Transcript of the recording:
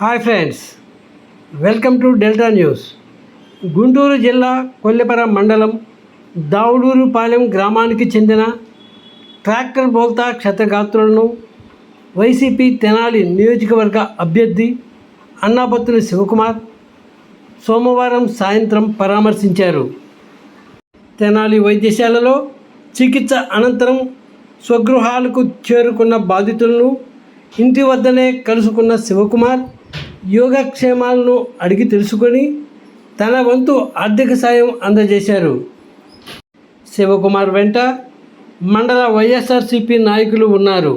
Hi friends welcome to Delta News. Guntur జిల్లా కొల్లెపర మండలం దావుడూరుపాలెం గ్రామానికి చెందిన ట్రాక్టర్ బోల్తా క్షతగాత్రులను వైసీపీ తెనాలి నియోజకవర్గ అభ్యర్థి అన్నాపత్తుని శివకుమార్ సోమవారం సాయంత్రం పరామర్శించారు. తెనాలి వైద్యశాలలో చికిత్స అనంతరం స్వగృహాలకు చేరుకున్న బాధితులను ఇంటి వద్దనే కలుసుకున్న శివకుమార్ యోగక్షేమాలను అడిగి తెలుసుకొని తన వంతు ఆర్థిక సాయం అందజేశారు. శివకుమార్ వెంట మండల వైఎస్ఆర్సిపి నాయకులు ఉన్నారు.